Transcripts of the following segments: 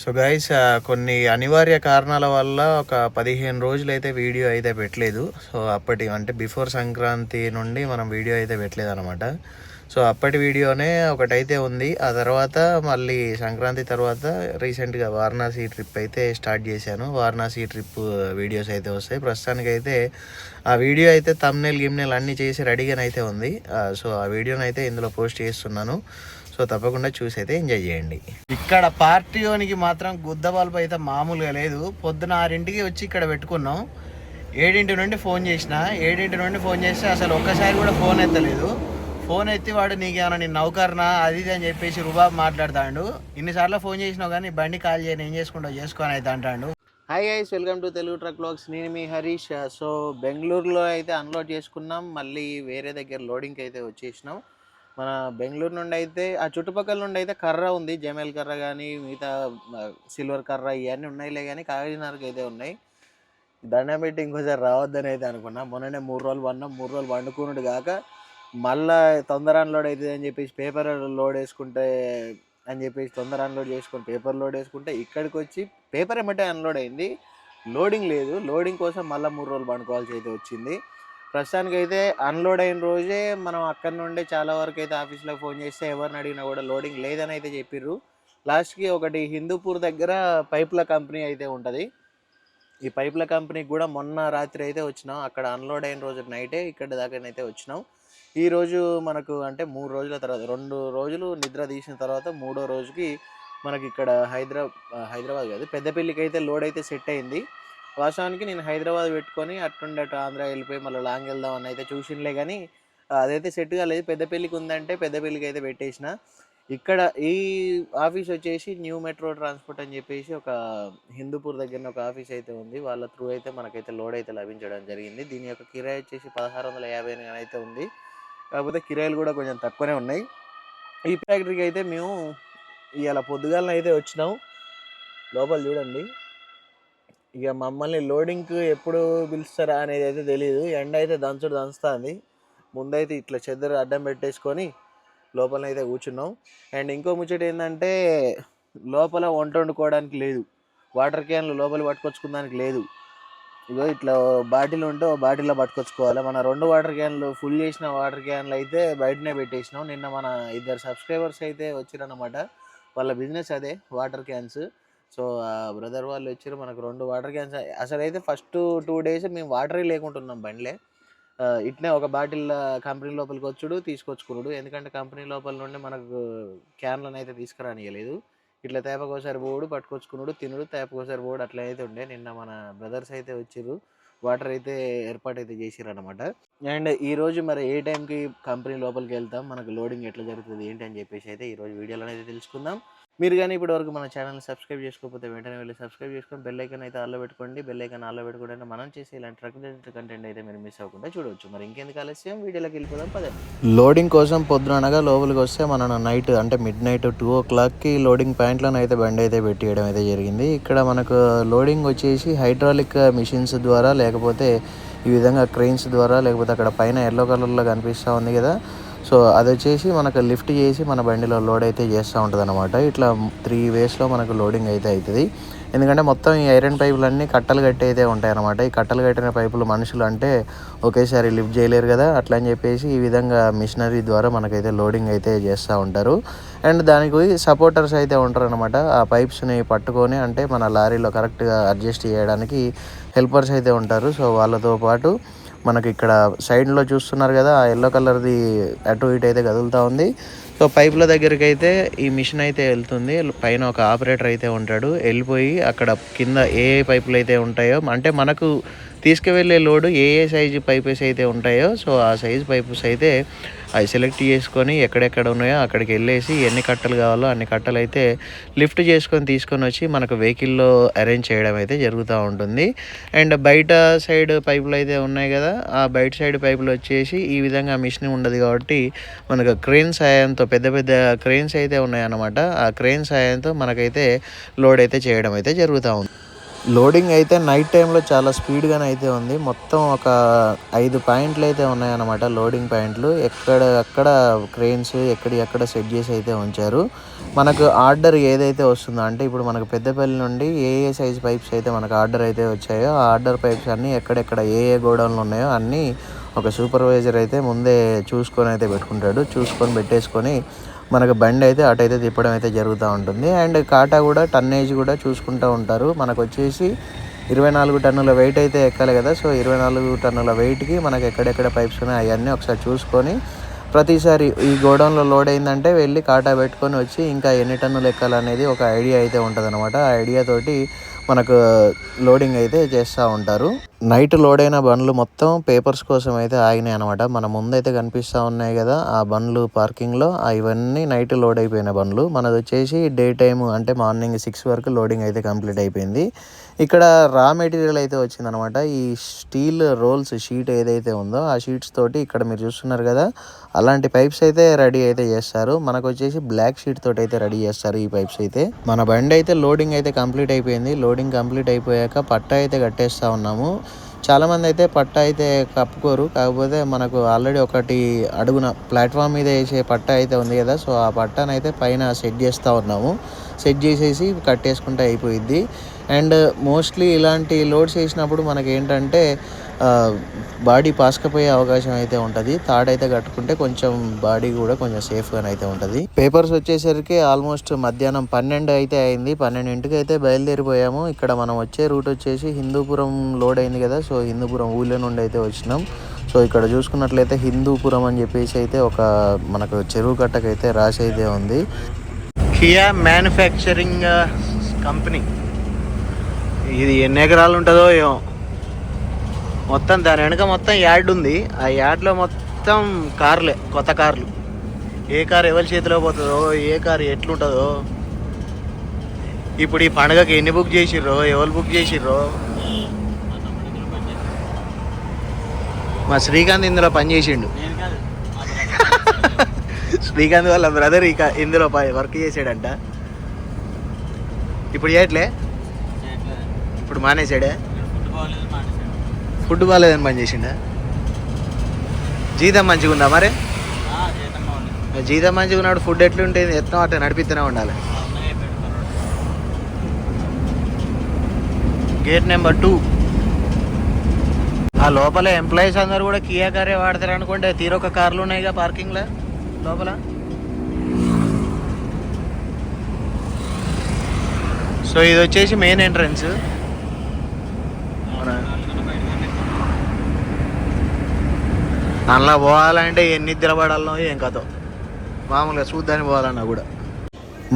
So guys uh, కొన్ని అనివార్య కారణాల వల్ల ఒక పదిహేను రోజులు అయితే వీడియో అయితే పెట్టలేదు. సో అప్పటి అంటే బిఫోర్ సంక్రాంతి నుండి మనం వీడియో అయితే పెట్టలేదు అనమాట సో అప్పటి వీడియోనే ఒకటైతే ఉంది. ఆ తర్వాత మళ్ళీ సంక్రాంతి తర్వాత రీసెంట్గా వారణాసి ట్రిప్ అయితే స్టార్ట్ చేశాను. వారణాసి ట్రిప్ వీడియోస్ అయితే వస్తాయి. ప్రస్తుతానికి అయితే ఆ వీడియో అయితే తమ్నెల్ గిమ్నెల్ అన్నీ చేసి రెడీగానైతే ఉంది. Uh, సో ఆ వీడియోనైతే అయితే ఇందులో పోస్ట్ చేస్తున్నాను. సో తప్పకుండా చూసి అయితే ఎంజాయ్ చేయండి. ఇక్కడ పార్టీయోనికి మాత్రం గుద్ద బల్బు అయితే మామూలుగా లేదు. పొద్దున ఆరింటికి వచ్చి ఇక్కడ పెట్టుకున్నాం. ఏడింటి నుండి ఫోన్ చేసిన. ఏడింటి నుండి ఫోన్ చేస్తే అసలు ఒక్కసారి కూడా ఫోన్ ఎత్తలేదు. ఫోన్ ఎత్తి వాడు నీకేమైనా నేను నౌకర్నా? అది ఇది అని చెప్పేసి రుబాబ్ మాట్లాడతాడు. ఇన్నిసార్లు ఫోన్ చేసినావు కానీ బండి కాల్ చేయను ఏం చేసుకుంటావు చేసుకొని అయితే అంటాడు. Hi guys welcome to Telugu truck blogs నేను మీ హరీష్. సో బెంగళూరులో అయితే అన్లోడ్ చేసుకున్నాం. మళ్ళీ వేరే దగ్గర లోడింగ్కి అయితే వచ్చేసినాం. మన బెంగళూరు నుండి అయితే ఆ చుట్టుపక్కల నుండి అయితే కర్ర ఉంది. జమేల్ కర్ర కానీ మిగతా సిల్వర్ కర్ర ఇవన్నీ ఉన్నాయిలే కానీ కాకినాడకి అయితే ఉన్నాయి. దండం పెట్టి ఇంకోసారి రావద్దని అయితే అనుకున్నా. మొన్ననే మూడు రోజులు పన్నాం మూడు రోజులు వండుకున్నాడు కాక మళ్ళా తొందర అన్లోడ్ అవుతుంది అని చెప్పేసి పేపర్ లోడ్ వేసుకుంటే అని చెప్పేసి తొందర అన్లోడ్ చేసుకుని పేపర్ లోడ్ వేసుకుంటే ఇక్కడికి వచ్చి పేపర్ ఏమంటే అన్లోడ్ అయింది. లోడింగ్ లేదు. లోడింగ్ కోసం మళ్ళీ మూడు రోజులు పండుకోవాల్సి అయితే వచ్చింది. ప్రస్తుతానికి అయితే అన్లోడ్ అయిన రోజే మనం అక్కడ నుండి చాలా వరకు అయితే ఆఫీస్లో ఫోన్ చేస్తే ఎవరిని అడిగినా కూడా లోడింగ్ లేదని అయితే చెప్పిర్రు. లాస్ట్కి ఒకటి హిందూపూర్ దగ్గర పైపుల కంపెనీ అయితే ఉంటుంది. ఈ పైపుల కంపెనీకి కూడా మొన్న రాత్రి అయితే వచ్చినాం. అక్కడ అన్లోడ్ అయిన రోజు నైటే ఇక్కడ దాకానైతే వచ్చినాం. ఈ రోజు మనకు అంటే మూడు రోజుల తర్వాత రెండు రోజులు నిద్ర తీసిన తర్వాత మూడో రోజుకి మనకి ఇక్కడ హైదరాబాద్ హైదరాబాద్ కాదు పెద్దపల్లికి అయితే లోడ్ అయితే సెట్ అయింది. వాస్తవానికి నేను హైదరాబాద్ పెట్టుకొని అట్టుండట ఆంధ్ర వెళ్ళిపోయి మళ్ళీ లాంగ్ వెళ్దాం అని అయితే చూసిండలే కానీ అదైతే సెట్ కాలేదు. పెద్దపల్లికి ఉందంటే పెద్దపల్లికి అయితే పెట్టేసిన. ఇక్కడ ఈ ఆఫీస్ వచ్చేసి న్యూ మెట్రో ట్రాన్స్పోర్ట్ అని చెప్పేసి ఒక హిందూపూర్ దగ్గర ఒక ఆఫీస్ అయితే ఉంది. వాళ్ళ త్రూ అయితే మనకైతే లోడ్ అయితే లభించడం జరిగింది. దీని యొక్క కిరాయి వచ్చేసి పదహారు వందల యాభై అయితే ఉంది. కాకపోతే కిరాయిలు కూడా కొంచెం తక్కువనే ఉన్నాయి. ఈ ఫ్యాక్టరీకి అయితే మేము ఇవాళ పొద్దుగాలన అయితే వచ్చినాం. లోపల చూడండి. ఇక మమ్మల్ని లోడింగ్కి ఎప్పుడు పిలుస్తారా అనేది అయితే తెలియదు ఎండ అయితే దంచుడు దంచుతుంది. ముందైతే ఇట్లా చెద్దరు అడ్డం పెట్టేసుకొని లోపల అయితే కూర్చున్నాం. అండ్ ఇంకో ముచ్చట ఏంటంటే లోపల వంట వండుకోవడానికి లేదు. వాటర్ క్యాన్లు లోపల పట్టుకొచ్చుకోవడానికి లేదు. ఇగో ఇట్లా బాటిల్ ఉంటే ఓ బాటిల్లో పట్టుకొచ్చుకోవాలి. మన రెండు వాటర్ క్యాన్లు ఫుల్ చేసిన వాటర్ క్యాన్లు అయితే బయటనే పెట్టేసినాం. నిన్న మన ఇద్దరు సబ్స్క్రైబర్స్ అయితే వచ్చారనమాట వాళ్ళ బిజినెస్ అదే వాటర్ క్యాన్స్. సో ఆ బ్రదర్ వాళ్ళు వచ్చారు మనకు రెండు వాటర్ క్యాన్స్. అసలు అయితే ఫస్ట్ టూ డేస్ మేము వాటరే లేకుంటున్నాం బండ్లే. ఇట్నే ఒక బాటిల్ కంపెనీ లోపలికి వచ్చుడు తీసుకొచ్చుకున్నాడు. ఎందుకంటే కంపెనీ లోపల నుండి మనకు క్యాన్లను అయితే తీసుకురానియలేదు ఇట్లా తేపకోసారి పోడు పట్టుకొచ్చుకున్నాడు తినుడు తేపకోసారి పోడు అట్లా అయితే ఉండే. నిన్న మన బ్రదర్స్ అయితే వచ్చిర్రు వాటర్ అయితే ఏర్పాటు అయితే చేసిర్రు అనమాట అండ్ ఈరోజు మరి ఏ టైంకి కంపెనీ లోపలికి వెళ్తాం? మనకు లోడింగ్ ఎట్లా జరుగుతుంది? ఏంటి అని చెప్పేసి అయితే ఈరోజు వీడియోలో అయితే తెలుసుకుందాం. మీరు కానీ ఇప్పటి వరకు మన ఛానల్ని సబ్స్క్రైబ్ చేసుకోకపోతే వెంటనే వెళ్ళి సబ్స్క్రైబ్ చేసుకొని బెల్ ఐకన్ అయితే ఆల్లో పెట్టుకోండి. బెల్ ఐకన్ ఆల్లో పెట్టుకోండి మనం చేసే ఇలాంటి ట్రక్ కంటెంట్ అయితే మీరు మిస్ అవ్వకుండా చూడవచ్చు. మరి ఇంకెందుకు ఆలస్యం? వీడియోలోకి వెళ్ళిపోదాం పదే లోడింగ్ కోసం పొద్దున అనగా లోపలికి వస్తే మనం నైట్ అంటే మిడ్ నైట్ టూ ఓ క్లాక్కి లోడింగ్ పాయింట్లను అయితే బండి అయితే పెట్టేయడం అయితే జరిగింది. ఇక్కడ మనకు లోడింగ్ వచ్చేసి హైడ్రాలిక్ మిషన్స్ ద్వారా లేకపోతే ఈ విధంగా క్రెయిన్స్ ద్వారా లేకపోతే అక్కడ పైన ఎల్లో కలర్లో కనిపిస్తూ ఉంది కదా. సో అది వచ్చేసి మనకు లిఫ్ట్ చేసి మన బండిలో లోడ్ అయితే చేస్తూ ఉంటుంది అనమాట ఇట్లా త్రీ వేస్లో మనకు లోడింగ్ అయితే అవుతుంది ఎందుకంటే మొత్తం ఈ ఐరన్ పైపులన్నీ కట్టలు కట్టి అయితే ఉంటాయి అనమాట ఈ కట్టలు కట్టిన పైపులు మనుషులు అంటే ఒకేసారి లిఫ్ట్ చేయలేరు కదా. అట్లా అని చెప్పేసి ఈ విధంగా మిషనరీ ద్వారా మనకైతే లోడింగ్ అయితే చేస్తూ ఉంటారు. అండ్ దానికి సపోర్టర్స్ అయితే ఉంటారనమాట ఆ పైప్స్ని పట్టుకొని అంటే మన లారీలో కరెక్ట్గా అడ్జస్ట్ చేయడానికి హెల్పర్స్ అయితే ఉంటారు. సో వాళ్ళతో పాటు మనకి ఇక్కడ సైడ్లో చూస్తున్నారు కదా ఆ ఎల్లో కలర్ది అటు ఇటు అయితే కదులుతూ ఉంది. సో పైపుల దగ్గరికి అయితే ఈ మిషన్ అయితే వెళ్తుంది. పైన ఒక ఆపరేటర్ అయితే ఉంటాడు. వెళ్ళిపోయి అక్కడ కింద ఏ ఏ పైపులు అయితే ఉంటాయో అంటే మనకు తీసుకువెళ్ళే లోడు ఏ ఏ సైజు పైపెస్ అయితే ఉంటాయో సో ఆ సైజు పైప్స్ అయితే అవి సెలెక్ట్ చేసుకొని ఎక్కడెక్కడ ఉన్నాయో అక్కడికి వెళ్ళేసి ఎన్ని కట్టలు కావాలో అన్ని కట్టలు అయితే లిఫ్ట్ చేసుకొని తీసుకొని వచ్చి మనకు వెహికల్లో అరేంజ్ చేయడం అయితే జరుగుతూ ఉంటుంది. అండ్ బయట సైడ్ పైపులు అయితే ఉన్నాయి కదా ఆ బయట సైడ్ పైపులు వచ్చేసి ఈ విధంగా మిషన్ ఉండదు కాబట్టి మనకు క్రెయిన్ సాయంతో పెద్ద పెద్ద క్రెయిన్స్ అయితే ఉన్నాయన్నమాట. ఆ క్రెయిన్ సాయంతో మనకైతే లోడ్ అయితే చేయడం అయితే జరుగుతూ ఉంది. లోడింగ్ అయితే నైట్ టైంలో చాలా స్పీడ్గానే అయితే ఉంది. మొత్తం ఒక ఐదు పాయింట్లు అయితే ఉన్నాయన్నమాట లోడింగ్ పాయింట్లు. ఎక్కడ అక్కడ క్రెయిన్స్ ఎక్కడి ఎక్కడ సెట్ చేసి అయితే ఉంచారు. మనకు ఆర్డర్ ఏదైతే వస్తుందో అంటే ఇప్పుడు మనకు పెద్దపల్లి నుండి ఏ ఏ సైజ్ పైప్స్ అయితే మనకు ఆర్డర్ అయితే వచ్చాయో ఆ ఆర్డర్ పైప్స్ అన్నీ ఎక్కడెక్కడ ఏ ఏ గోడౌన్లు ఉన్నాయో అన్నీ ఒక సూపర్వైజర్ అయితే ముందే చూసుకొని అయితే పెట్టుకుంటాడు. చూసుకొని పెట్టేసుకొని మనకు బండి అయితే అటైతే తిప్పడం అయితే జరుగుతూ ఉంటుంది. అండ్ కాటా కూడా టన్నేజ్ కూడా చూసుకుంటూ ఉంటారు. మనకు వచ్చేసి ఇరవై నాలుగు టన్నుల వెయిట్ అయితే ఎక్కాలి కదా. సో ఇరవై నాలుగు టన్నుల వెయిట్కి మనకు ఎక్కడెక్కడ పైప్స్ ఉన్నాయి అవన్నీ ఒకసారి చూసుకొని ప్రతిసారి ఈ గోడౌన్లో లోడ్ అయిందంటే వెళ్ళి కాటా పెట్టుకొని వచ్చి ఇంకా ఎన్ని టన్నులు ఎక్కాలనేది ఒక ఐడియా అయితే ఉంటుంది అనమాట ఆ ఐడియా తోటి మనకు లోడింగ్ అయితే చేస్తూ ఉంటారు. నైట్ లోడ్ అయిన బండ్లు మొత్తం పేపర్స్ కోసం అయితే ఆగినాయి అనమాట మన ముందైతే కనిపిస్తూ ఉన్నాయి కదా ఆ బండ్లు పార్కింగ్లో ఇవన్నీ నైట్ లోడ్ అయిపోయిన బండ్లు. మనది వచ్చేసి డే టైం అంటే మార్నింగ్ సిక్స్ వరకు లోడింగ్ అయితే కంప్లీట్ అయిపోయింది. ఇక్కడ రా మెటీరియల్ అయితే వచ్చిందనమాట ఈ స్టీల్ రోల్స్ షీట్ ఏదైతే ఉందో ఆ షీట్స్ తోటి ఇక్కడ మీరు చూస్తున్నారు కదా అలాంటి పైప్స్ అయితే రెడీ అయితే చేస్తారు. మనకు వచ్చేసి బ్లాక్ షీట్ తోటి అయితే రెడీ చేస్తారు ఈ పైప్స్ అయితే. మన బండి అయితే లోడింగ్ అయితే కంప్లీట్ అయిపోయింది. లోడింగ్ కంప్లీట్ అయిపోయాక పట్ట అయితే కట్టేస్తా ఉన్నాము. చాలామంది అయితే పట్ట అయితే కప్పుకోరు. కాకపోతే మనకు ఆల్రెడీ ఒకటి అడుగున ప్లాట్ఫామ్ మీద వేసే పట్ట అయితే ఉంది కదా. సో ఆ పట్టను అయితే పైన సెట్ చేస్తూ ఉన్నాము. సెట్ చేసేసి కట్టేసుకుంటే అయిపోయిద్ది. అండ్ మోస్ట్లీ ఇలాంటి లోడ్స్ వేసినప్పుడు మనకి ఏంటంటే బాడీ పాసుకపోయే అవకాశం అయితే ఉంటుంది. తాడైతే కట్టుకుంటే కొంచెం బాడీ కూడా కొంచెం సేఫ్గా అయితే ఉంటుంది. పేపర్స్ వచ్చేసరికి ఆల్మోస్ట్ మధ్యాహ్నం పన్నెండు అయితే అయింది. పన్నెండింటికి అయితే బయలుదేరిపోయాము. ఇక్కడ మనం వచ్చే రూట్ వచ్చేసి హిందూపురం లోడ్ అయింది కదా సో హిందూపురం ఊళ్ళో నుండి అయితే వచ్చినాం. సో ఇక్కడ చూసుకున్నట్లయితే హిందూపురం అని చెప్పేసి అయితే ఒక మనకు చెరువు కట్టకైతే రాసి అయితే ఉంది. Kia manufacturing company. ఇది ఎన్ని ఎకరాలు ఉంటుందో ఏమో. మొత్తం దాని వెనక మొత్తం యార్డ్ ఉంది. ఆ యార్డ్లో మొత్తం కార్లే కొత్త కార్లు. ఏ కార్ ఎవరి చేతిలో పోతుందో ఏ కార్ ఎట్లుంటుందో. ఇప్పుడు ఈ పండగకి ఎన్ని బుక్ చేసిర్రో ఎవరు బుక్ చేసిర్రో. మా శ్రీకాంత్ ఇందులో పని చేసిండు. శ్రీకాంత్ వాళ్ళ బ్రదర్ ఇక ఇందులో వర్క్ చేసాడంట. ఇప్పుడు చేయట్లే. ఇప్పుడు మానేసాడే? ఫుడ్ బాగాలేదని పని చేసిండా? జీతం మంచిగా ఉందా మరి? జీతం మంచిగా ఉన్నాడు ఫుడ్ ఎట్లుంటుంది ఎత్తం అట్లా నడిపిస్తూనే ఉండాలి. గేట్ నెంబర్ టూ ఆ లోపల ఎంప్లాయీస్ అందరు కూడా కియా కారే వాడతారు అనుకుంటే తీరొక కార్లు ఉన్నాయిగా పార్కింగ్లో లోపల? సో ఇది వచ్చేసి మెయిన్ ఎంట్రన్స్ మన అందులో పోవాలంటే ఎన్ని నిద్ర ఏం కథో మామూలుగా చూద్దానికి పోవాలన్నా కూడా.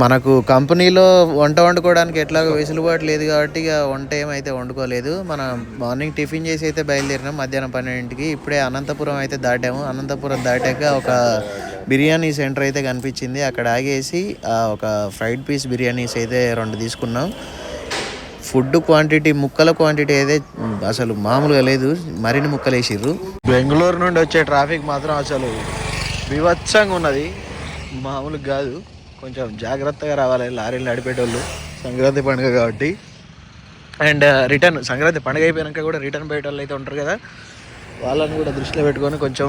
మనకు కంపెనీలో వంట వండుకోవడానికి ఎట్లాగో వెసులుబాటు లేదు కాబట్టి ఇక వంట ఏమైతే వండుకోలేదు. మనం మార్నింగ్ టిఫిన్ చేసి అయితే బయలుదేరినాం. మధ్యాహ్నం పన్నెండింటికి. ఇప్పుడే అనంతపురం అయితే దాటాము. అనంతపురం దాటాక ఒక బిర్యానీ సెంటర్ అయితే కనిపించింది. అక్కడ ఆగేసి ఒక ఫ్రైడ్ పీస్ బిర్యానీస్ అయితే రెండు తీసుకున్నాం. ఫుడ్ క్వాంటిటీ ముక్కల క్వాంటిటీ అయితే అసలు మామూలుగా లేదు. మరిన్ని ముక్కలు వేసిర్రు. బెంగళూరు నుండి వచ్చే ట్రాఫిక్ మాత్రం అసలు వివత్సంగా ఉన్నది. మామూలుగా కాదు. కొంచెం జాగ్రత్తగా రావాలి. లారీలు నడిపేటోళ్ళు. సంక్రాంతి పండుగ కాబట్టి. And uh, return. సంక్రాంతి పండుగ అయిపోయాక కూడా రిటర్న్ పోయేటోళ్ళు అయితే ఉంటారు కదా. వాళ్ళని కూడా దృష్టిలో పెట్టుకొని కొంచెం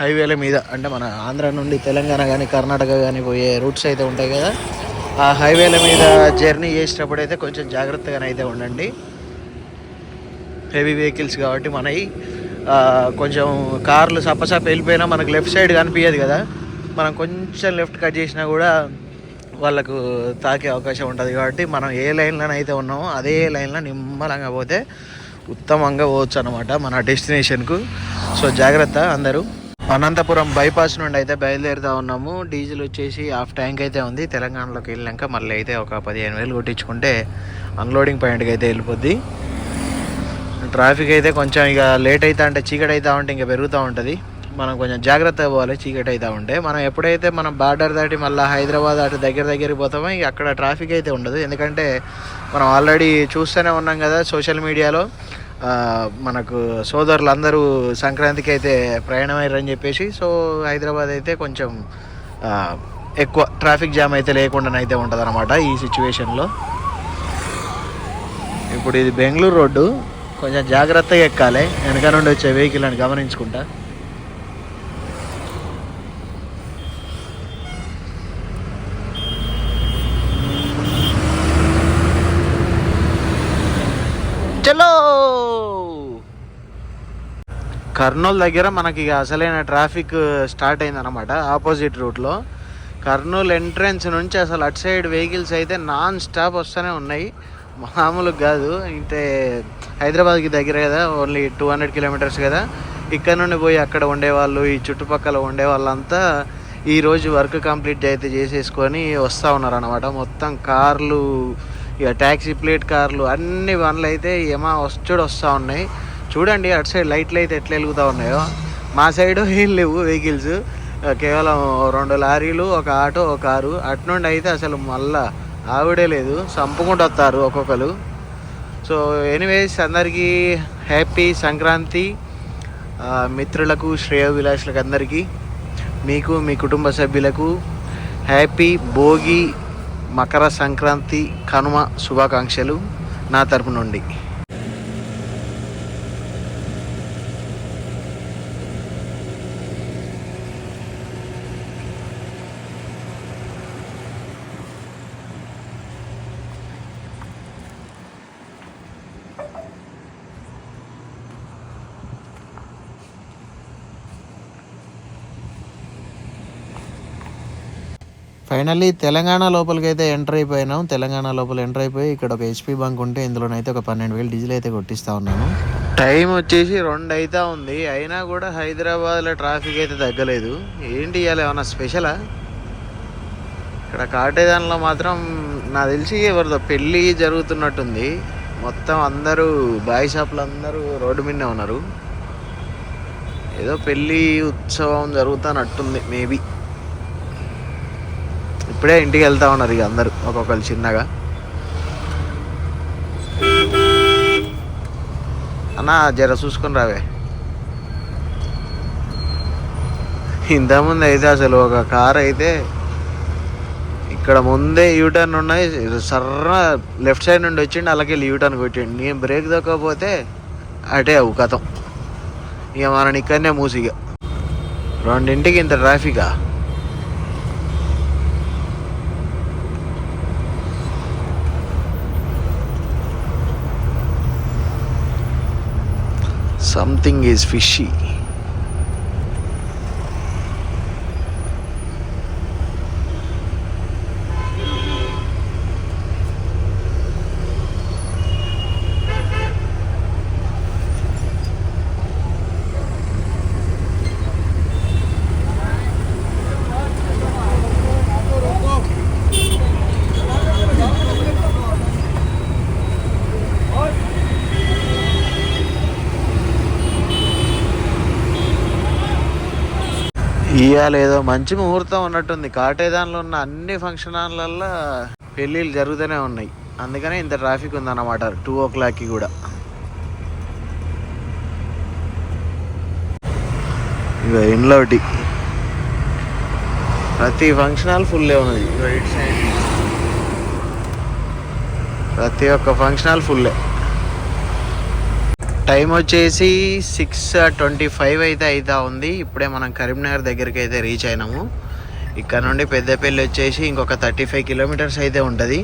హైవేల మీద అంటే మన ఆంధ్ర నుండి తెలంగాణ కానీ కర్ణాటక కానీ పోయే రూట్స్ అయితే ఉంటాయి కదా. ఆ హైవేల మీద జర్నీ చేసేటప్పుడు అయితే కొంచెం జాగ్రత్తగానైతే అయితే ఉండండి. హెవీ వెహికల్స్ కాబట్టి మనవి కొంచెం కార్లు సప్పసప్ప వెళ్ళిపోయినా మనకు లెఫ్ట్ సైడ్ కనిపించదు కదా. మనం కొంచెం లెఫ్ట్ కట్ చేసినా కూడా వాళ్ళకు తాకే అవకాశం ఉంటుంది కాబట్టి మనం ఏ లైన్లో అయితే ఉన్నామో అదే లైన్లో నిమ్మలంగా పోతే ఉత్తమంగా పోవచ్చు అనమాట మన డెస్టినేషన్కు సో జాగ్రత్త అందరూ. అనంతపురం బైపాస్ నుండి అయితే బయలుదేరుతా ఉన్నాము. డీజిల్ వచ్చేసి హాఫ్ ట్యాంక్ అయితే ఉంది. తెలంగాణలోకి వెళ్ళాక మళ్ళీ అయితే ఒక పదిహేను వేలు కొట్టించుకుంటే అన్లోడింగ్ పాయింట్కి అయితే వెళ్ళిపోద్ది. ట్రాఫిక్ అయితే కొంచెం ఇక లేట్ అవుతా అంటే చీకటి అవుతా ఉంటే ఇంకా పెరుగుతూ ఉంటుంది. మనం కొంచెం జాగ్రత్తగా పోవాలి చీకటి అవుతా ఉంటే. మనం ఎప్పుడైతే మనం బార్డర్ దాటి మళ్ళీ హైదరాబాద్ అటు దగ్గర దగ్గరికి పోతామో ఇక అక్కడ ట్రాఫిక్ అయితే ఉండదు. ఎందుకంటే మనం ఆల్రెడీ చూస్తూనే ఉన్నాం కదా సోషల్ మీడియాలో. మనకు సోదరులు అందరూ సంక్రాంతికి అయితే ప్రయాణం అయ్యారని చెప్పేసి సో హైదరాబాద్ అయితే కొంచెం ఎక్కువ ట్రాఫిక్ జామ్ అయితే లేకుండానైతే ఉంటుంది అనమాట ఈ సిచ్యువేషన్లో. ఇప్పుడు ఇది బెంగళూరు రోడ్డు కొంచెం జాగ్రత్తగా ఎక్కాలి వెనక నుండి వచ్చే వెహికల్ అని గమనించుకుంటా చలో కర్నూలు దగ్గర మనకి ఇక అసలైన ట్రాఫిక్ స్టార్ట్ అయిందనమాట ఆపోజిట్ రూట్లో కర్నూలు ఎంట్రన్స్ నుంచి అసలు అటు సైడ్ వెహికల్స్ అయితే నాన్ స్టాప్ వస్తూనే ఉన్నాయి. మామూలుగా కాదు అంటే హైదరాబాద్కి దగ్గర కదా ఓన్లీ టూ హండ్రెడ్ కిలోమీటర్స్ కదా. ఇక్కడ నుండి పోయి అక్కడ ఉండేవాళ్ళు ఈ చుట్టుపక్కల ఉండే వాళ్ళంతా ఈ రోజు వర్క్ కంప్లీట్ అయితే చేసేసుకొని వస్తూ ఉన్నారు అనమాట మొత్తం కార్లు ఇక ట్యాక్సీ ప్లేట్ కార్లు అన్ని బండ్లు అయితే ఏమా వచ్చుడు వస్తూ ఉన్నాయి. చూడండి అటు సైడ్ లైట్లు అయితే ఎట్లా వెలుగుతూ ఉన్నాయో. మా సైడ్ ఏం లేవు వెహికల్స్. కేవలం రెండు లారీలు ఒక ఆటో ఒక కారు. అటు నుండి అయితే అసలు మళ్ళా ఆవిడే లేదు. చంపుకుంటూ వస్తారు ఒక్కొక్కరు. సో ఎనీవేస్ అందరికీ హ్యాపీ సంక్రాంతి. మిత్రులకు శ్రేయ విలాసులకు అందరికీ మీకు మీ కుటుంబ సభ్యులకు హ్యాపీ భోగి మకర సంక్రాంతి కనుమ శుభాకాంక్షలు నా తరపు నుండి. ఫైనల్లీ తెలంగాణ లోపలికి అయితే ఎంటర్ అయిపోయినాం. తెలంగాణ లోపల ఎంటర్ అయిపోయి ఇక్కడ ఒక హెచ్పి బంక్ ఉంటే ఇందులోనైతే ఒక పన్నెండు వేలు డీజిల్ అయితే కొట్టిస్తా ఉన్నాను టైం వచ్చేసి రెండు అయితే ఉంది. అయినా కూడా హైదరాబాద్లో ట్రాఫిక్ అయితే తగ్గలేదు. ఏంటి ఇవాళ ఏమన్నా స్పెషలా? ఇక్కడ కాటేదానిలో మాత్రం నాకు తెలిసి ఎవరిదో పెళ్ళి జరుగుతున్నట్టుంది. మొత్తం అందరూ బాయ్ షాపులు అందరూ రోడ్డు మీదనే ఉన్నారు. ఏదో పెళ్ళి ఉత్సవం జరుగుతున్నట్టుంది మేబీ ఇప్పుడే ఇంటికి వెళ్తా ఉన్నారు ఇక అందరూ ఒక్కొక్కరు చిన్నగా. అన్న జర చూసుకొని రావే. ఇంతకుముందు అయితే అసలు ఒక కార్ అయితే ఇక్కడ ముందే యూటర్న్ ఉన్నాయి సర్ర లెఫ్ట్ సైడ్ నుండి వచ్చిండి అలాగే యూటర్న్ కొట్టిండు. నేను బ్రేక్ దొక్కకపోతే అటే అవు కథం. ఇక మనని ఇక్కడనే మూసిగా రెండింటికి ఇంత ట్రాఫికా something is fishy. ఇవాళ ఏదో మంచి ముహూర్తం ఉన్నట్టుంది. కాటేదానిలో ఉన్న అన్ని ఫంక్షన్ హాల్లలో పెళ్ళిళ్ళు జరుగుతూనే ఉన్నాయి. అందుకనే ఇంత ట్రాఫిక్ ఉందన్నమాట. టూ ఓ క్లాక్కి కూడా. ఇక ఇంట్లో ఒకటి. ప్రతి ఫంక్షన్ హాల్ ఫుల్లే ఉన్నది సైడ్. ప్రతి ఒక్క ఫంక్షన్ హాల్ ఫుల్లే. టైం వచ్చేసి సిక్స్ ట్వంటీ ఫైవ్ అయితే అవుతా ఉంది. ఇప్పుడే మనం కరీంనగర్ దగ్గరికి అయితే రీచ్ అయినాము. ఇక్కడ నుండి పెద్దపల్లి వచ్చేసి ఇంకొక థర్టీ ఫైవ్ కిలోమీటర్స్ అయితే ఉంటుంది.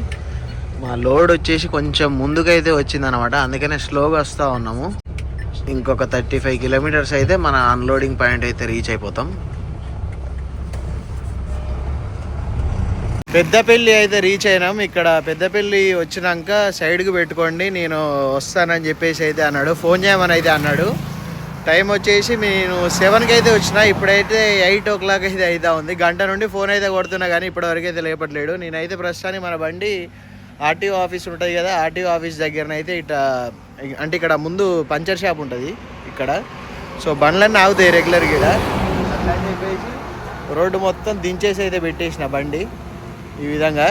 మా లోడ్ వచ్చేసి కొంచెం ముందుకైతే వచ్చిందనమాట. అందుకనే స్లోగా వస్తూ ఉన్నాము. ఇంకొక థర్టీ ఫైవ్ కిలోమీటర్స్ అయితే మన అన్లోడింగ్ పాయింట్ అయితే రీచ్ అయిపోతాం. పెద్దపల్లి అయితే రీచ్ అయినాం. ఇక్కడ పెద్దపల్లి వచ్చినాక సైడ్కి పెట్టుకోండి నేను వస్తానని చెప్పేసి అయితే అన్నాడు. ఫోన్ చేయమని అయితే అన్నాడు. టైం వచ్చేసి నేను సెవెన్కి అయితే వచ్చిన. ఇప్పుడైతే ఎయిట్ ఓ క్లాక్ అయితే అయితే ఉంది. గంట నుండి ఫోన్ అయితే కొడుతున్నా కానీ ఇప్పటివరకు అయితే లేపట్లేడు. నేనైతే ప్రస్తుతానికి మన బండి ఆర్టీఓ ఆఫీస్ ఉంటుంది కదా ఆర్టీఓ ఆఫీస్ దగ్గరనైతే ఇట అంటే ఇక్కడ ముందు పంచర్ షాప్ ఉంటుంది ఇక్కడ. సో బండ్లన్నీ ఆగుతాయి రెగ్యులర్గా ఇక్కడ అట్లా చెప్పేసి రోడ్డు మొత్తం దించేసి అయితే పెట్టేసిన బండి. ఈ విధంగా.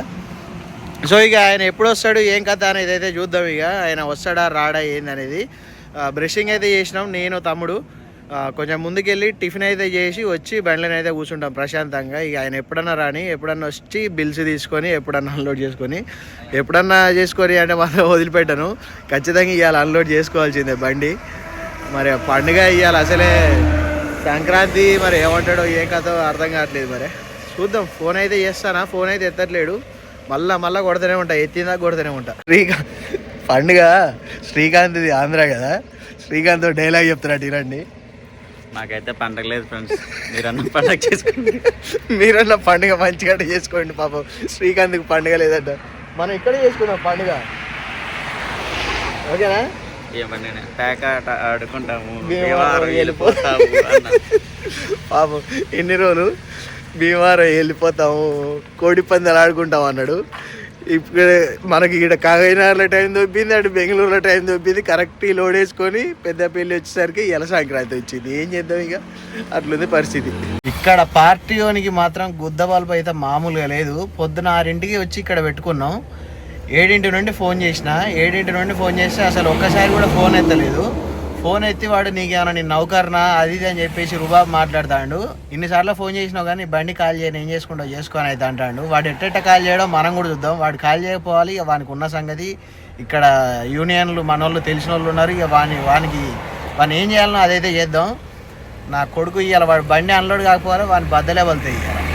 సో ఇక ఆయన ఎప్పుడు వస్తాడు ఏం కథ అనేది అయితే చూద్దాం ఇక. ఆయన వస్తాడా రాడా ఏంది అనేది. బ్రషింగ్ అయితే చేసినాం నేను తమ్ముడు. కొంచెం ముందుకెళ్ళి టిఫిన్ అయితే చేసి వచ్చి బండ్లను అయితే కూర్చుంటాం ప్రశాంతంగా. ఇక ఆయన ఎప్పుడన్నా రాని ఎప్పుడన్నా వచ్చి బిల్స్ తీసుకొని ఎప్పుడన్నా అన్లోడ్ చేసుకొని. ఎప్పుడన్నా చేసుకొని అంటే మాత్రం వదిలిపెట్టాను. ఖచ్చితంగా ఇవాళ అన్లోడ్ చేసుకోవాల్సిందే బండి. మరి పండుగ ఇవాళ అసలే సంక్రాంతి మరి ఏమంటాడో ఏం కథో అర్థం కావట్లేదు మరి. చూద్దాం ఫోన్ అయితే చేస్తానా? ఫోన్ అయితే ఎత్తట్లేడు. మళ్ళా మళ్ళా కొడుతూనే ఉంటా ఎత్తిందా కొడుతూనే ఉంటా. ఫ్రీగా పండుగ శ్రీకాంత్ ఆంధ్ర కదా? శ్రీకాంత్ డైలాగ్ చెప్తున్నాడు ఇరండి. నాకైతే పండగ లేదు ఫ్రెండ్స్. మీరన్న పండగ చేసుకోండి. మీరన్న పండుగ మంచిగా చేసుకోండి పాపం. శ్రీకాంత్కి పండుగ లేదంట. మనం ఇక్కడ చేసుకున్నాం పండుగ. ఓకేనా? ఏమన్నా పేక ఆట ఆడుకుంటాము. పాపం ఎన్ని రోజులు? భీమవరం వెళ్ళిపోతాము. కోడి పందాలు ఆడుకుంటాం అన్నాడు. ఇప్పుడు మనకి ఇక్కడ కాకినాడలో టైం దొబ్బింది అటు బెంగళూరులో టైం దొబ్బింది. కరెక్ట్ ఈ లోడ్ వేసుకొని పెద్దపల్లి వచ్చేసరికి ఎలా సంక్రాంతి వచ్చింది. ఏం చేద్దాం ఇక? అట్లుంది పరిస్థితి. ఇక్కడ పార్టీలోనికి మాత్రం గుద్ద బల్బు అయితే మామూలుగా లేదు. పొద్దున ఆరింటికి వచ్చి ఇక్కడ పెట్టుకున్నాం. ఏడింటి నుండి ఫోన్ చేసిన ఏడింటి నుండి ఫోన్ చేస్తే అసలు ఒక్కసారి కూడా ఫోన్ ఎత్తలేదు. ఫోన్ ఎత్తి వాడు నీకేమైనా నేను నౌకర్నా? అది ఇది అని చెప్పేసి రుబాబు మాట్లాడతాడు. ఇన్నిసార్లు ఫోన్ చేసినావు కానీ బండి కాల్ చేయను ఏం చేసుకుంటావు చేసుకొని అయితే అంటాడు. వాడు ఎట్టెట్ట కాల్ చేయడం మనం కూడా చూద్దాం. వాడు కాల్ చేయకపోవాలి ఇక వానికి ఉన్న సంగతి. ఇక్కడ యూనియన్లు మన వాళ్ళు తెలిసిన వాళ్ళు ఉన్నారు ఇక వాని వానికి వాని ఏం చేయాలనో అదైతే చేద్దాం. నా కొడుకు ఇవాళ వాడు బండి అన్లోడ్ కాకపోవాలి వాని బద్దలే వెళ్తాయి ఇవాళ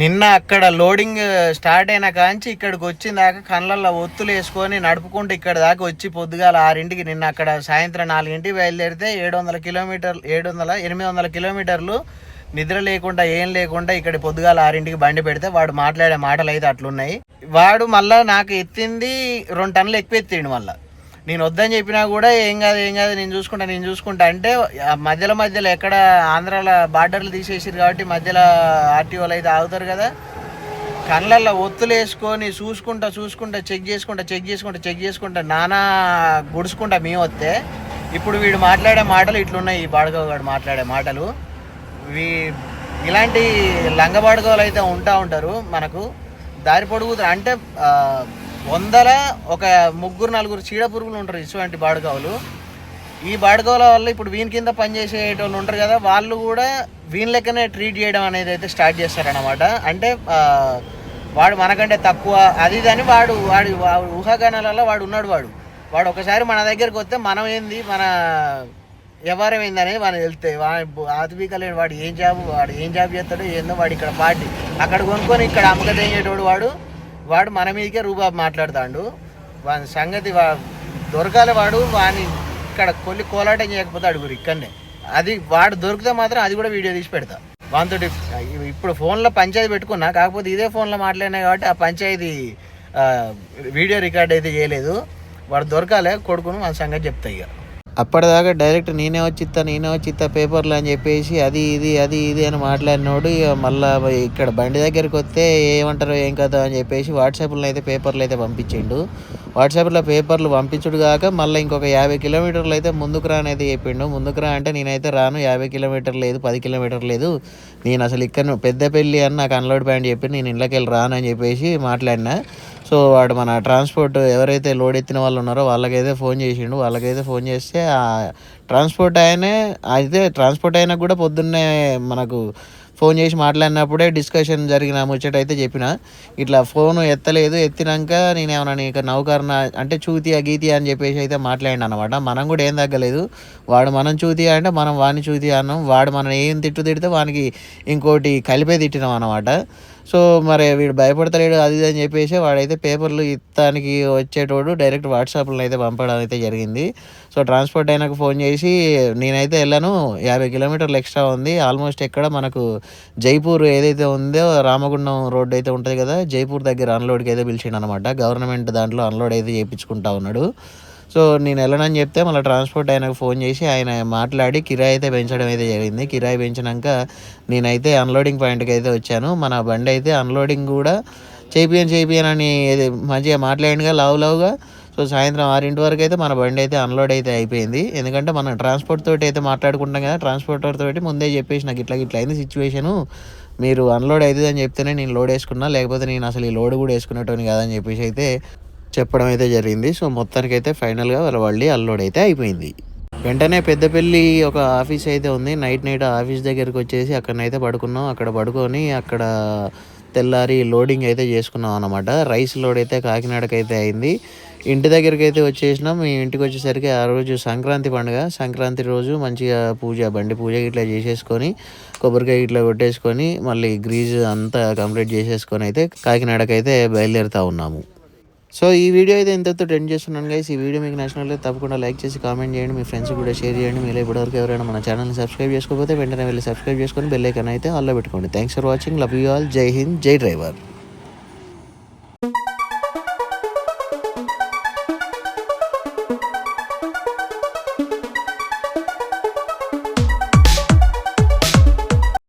నిన్న అక్కడ లోడింగ్ స్టార్ట్ అయిన కాంచి ఇక్కడికి వచ్చిన దాకా కళ్ళల్లో ఒత్తులు వేసుకొని నడుపుకుంటూ ఇక్కడ దాకా వచ్చి పొద్దుగాల ఆరింటికి నిన్న అక్కడ సాయంత్రం నాలుగింటికి బయలుదేరితే ఏడు వందల కిలోమీటర్లు ఏడు వందల ఎనిమిది వందల కిలోమీటర్లు నిద్ర లేకుండా ఏం లేకుండా ఇక్కడ పొద్దుగాల ఆరింటికి బండి పెడితే వాడు మాట్లాడే మాటలు అయితే అట్లున్నాయి. వాడు మళ్ళా నాకు ఎత్తింది రెండు టన్నులు ఎక్కువ ఎత్తిండు మళ్ళీ. నేను వద్దని చెప్పినా కూడా ఏం కాదు ఏం కాదు నేను చూసుకుంటా నేను చూసుకుంటా అంటే మధ్యలో మధ్యలో ఎక్కడ ఆంధ్రాలో బార్డర్లు తీసేసారు కాబట్టి మధ్యలో ఆర్టీఓలు అయితే ఆగుతారు కదా. కళ్ళల్లో ఒత్తులు వేసుకొని చూసుకుంటా చూసుకుంటా చెక్ చేసుకుంటా చెక్ చేసుకుంటా చెక్ చేసుకుంటా నానా గుడుచుకుంటా మేము వస్తే ఇప్పుడు వీడు మాట్లాడే మాటలు ఇట్లున్నాయి ఈ బాడగవాడు మాట్లాడే మాటలు. వీ ఇలాంటి లంగబాడుకోవాలైతే అయితే ఉంటా ఉంటారు మనకు. దారి పొడుగుతారు అంటే వందల ఒక ముగ్గురు నలుగురు చీడ పురుగులు ఉంటారు ఇటువంటి బాడుకావులు ఈ బాడుకోల వల్ల ఇప్పుడు వీని కింద పనిచేసేటోళ్ళు ఉంటారు కదా వాళ్ళు కూడా వీని లెక్కనే ట్రీట్ చేయడం అనేది అయితే స్టార్ట్ చేస్తారనమాట అంటే వాడు మనకంటే తక్కువ అది ఇది అని వాడు వాడు వాడు ఊహాగానాలలో వాడు ఉన్నాడు వాడు. వాడు ఒకసారి మన దగ్గరికి వస్తే మనం ఏంది మన వ్యవహారం ఏందనేది వాడిని వెళ్తే వాడు ఆత్మీకలేడు వాడు ఏం జాబ్ వాడు ఏం జాబ్ చేస్తాడో ఏందో వాడు ఇక్కడ పార్టీ. అక్కడ కొనుక్కొని ఇక్కడ అమ్మకం తెంగేటోడు వాడు వాడు మన మీదకే రూబాబు మాట్లాడుతాడు. వాని సంగతి వా దొరకాలి వాడు వాని ఇక్కడ కొల్లి కోలాటం చేయకపోతే అడుగురు ఇక్కడనే. అది వాడు దొరికితే మాత్రం అది కూడా వీడియో తీసి పెడతా. వానితో ఇప్పుడు ఫోన్లో పంచాయతీ పెట్టుకున్నా కాకపోతే ఇదే ఫోన్లో మాట్లాడినా కాబట్టి ఆ పంచాయతీ వీడియో రికార్డ్ అయితే చేయలేదు. వాడు దొరకాలే కొడుకును మన సంగతి చెప్తాయి ఇక. అప్పటిదాకా డైరెక్ట్ నేనే వచ్చిత్త నేనే వచ్చిత్త పేపర్లు అని చెప్పేసి అది ఇది అది ఇది అని మాట్లాడినోడు ఇక మళ్ళా ఇక్కడ బండి దగ్గరికి వస్తే ఏమంటారు ఏం కదా అని చెప్పేసి వాట్సాప్లో అయితే పేపర్లు అయితే పంపించిండు. వాట్సాప్లో పేపర్లు పంపించుడు కాక మళ్ళీ ఇంకొక యాభై కిలోమీటర్లు అయితే ముందుకు రా అనేది చెప్పిండు. ముందుకు రా అంటే నేనైతే రాను. యాభై కిలోమీటర్లు లేదు పది కిలోమీటర్లు లేదు. నేను అసలు ఇక్కడ పెద్దపల్లి అని నాకు అన్లోడ్ పాయింట్ చెప్పి నేను ఇళ్ళకి వెళ్ళి రాను అని చెప్పేసి మాట్లాడినా. సో వాడు మన ట్రాన్స్పోర్ట్ ఎవరైతే లోడ్ ఎత్తిన వాళ్ళు ఉన్నారో వాళ్ళకైతే ఫోన్ చేసిండు. వాళ్ళకైతే ఫోన్ చేస్తే ఆ ట్రాన్స్పోర్ట్ ఆయనే అయితే ట్రాన్స్పోర్ట్ అయినా కూడా పొద్దున్నే మనకు ఫోన్ చేసి మాట్లాడినప్పుడే డిస్కషన్ జరిగిన ముచ్చట అయితే చెప్పిన. ఇట్లా ఫోన్ ఎత్తలేదు ఎత్తినాక నేను ఏమన్నా నీకు నౌకరణ అంటే చూతియా గీతియా అని చెప్పేసి అయితే మాట్లాడిన అనమాట మనం కూడా ఏం తగ్గలేదు. వాడు మనం చూతియా అంటే మనం వాడిని చూతియా అన్నాం. వాడు మనం ఏం తిట్టు తిడితే వానికి ఇంకోటి కలిపే తిట్టినాం అనమాట సో మరి వీడు భయపడతలేడు అది అని చెప్పేసి వాడైతే పేపర్లు ఇత్తానికి వచ్చేటోడు డైరెక్ట్ వాట్సాప్లో అయితే పంపడం అయితే జరిగింది. సో ట్రాన్స్పోర్ట్ అయినాక ఫోన్ చేసి నేనైతే వెళ్ళాను. యాభై కిలోమీటర్లు ఎక్స్ట్రా ఉంది. ఆల్మోస్ట్ ఎక్కడ మనకు జైపూర్ ఏదైతే ఉందో రామగుండం రోడ్ అయితే ఉంటుంది కదా జైపూర్ దగ్గర అన్లోడ్కి అయితే పిలిచిండు అనమాట గవర్నమెంట్ దాంట్లో అన్లోడ్ అయితే చేయించుకుంటా ఉన్నాడు. సో నేను వెళ్ళనని చెప్తే మళ్ళీ ట్రాన్స్పోర్ట్ ఆయనకు ఫోన్ చేసి ఆయన మాట్లాడి కిరాయి అయితే పెంచడం అయితే జరిగింది. కిరాయి పెంచినాక నేనైతే అన్లోడింగ్ పాయింట్కి అయితే వచ్చాను. మన బండి అయితే అన్లోడింగ్ కూడా చేపియను చేపియను అని మంచిగా మాట్లాడినగా లవ్ లవ్గా. సో సాయంత్రం ఆరింటి వరకు అయితే మన బండి అయితే అన్లోడ్ అయితే అయిపోయింది. ఎందుకంటే మనం ట్రాన్స్పోర్ట్ తోటి అయితే మాట్లాడుకుంటాం కదా ట్రాన్స్పోర్టర్ తోటి ముందే చెప్పేసి నాకు ఇట్లా ఇట్లా అయింది సిచ్యువేషను మీరు అన్లోడ్ అవుతుంది అని చెప్తేనే నేను లోడ్ వేసుకున్నా లేకపోతే నేను అసలు ఈ లోడ్ కూడా వేసుకునేటోని కాదని చెప్పేసి అయితే చెప్పడం అయితే జరిగింది. సో మొత్తానికి అయితే ఫైనల్గా వాళ్ళ వాళ్ళి అన్లోడ్ అయితే అయిపోయింది. వెంటనే పెద్దపల్లి ఒక ఆఫీస్ అయితే ఉంది. నైట్ నైట్ ఆఫీస్ దగ్గరికి వచ్చేసి అక్కడనైతే పడుకున్నాం. అక్కడ పడుకొని అక్కడ తెల్లారి లోడింగ్ అయితే చేసుకున్నాం అనమాట రైస్ లోడ్ అయితే కాకినాడకి అయితే అయింది. ఇంటి దగ్గరికి అయితే వచ్చేసినాం. మేము ఇంటికి వచ్చేసరికి ఆ రోజు సంక్రాంతి పండుగ. సంక్రాంతి రోజు మంచిగా పూజ బండి పూజ ఇట్లా చేసేసుకొని కొబ్బరికాయ ఇట్లా కొట్టేసుకొని మళ్ళీ గ్రీజ్ అంతా కంప్లీట్ చేసేసుకొని అయితే కాకినాడకి అయితే బయలుదేరుతూ ఉన్నాము. సో ఈ వీడియో అయితే ఇంతతో ట్రెండ్ చేస్తున్నాను గైస్ ఈ వీడియో మీకు నచ్చినట్లయితే తప్పకుండా లైక్ చేసి కామెంట్ చేయండి మీ ఫ్రెండ్స్ కూడా షేర్ చేయండి. మీరు ఇప్పటివరకు ఎవరైనా మన ఛానల్ని సబ్స్క్రైబ్ చేసుకోకపోతే వెంటనే వెళ్ళి సబ్స్క్రైబ్ చేసుకొని బెల్ ఐకన్ అయితే ఆల్లో పెట్టుకోండి. Thanks for watching love you all జై హింద్ జై డ్రైవర్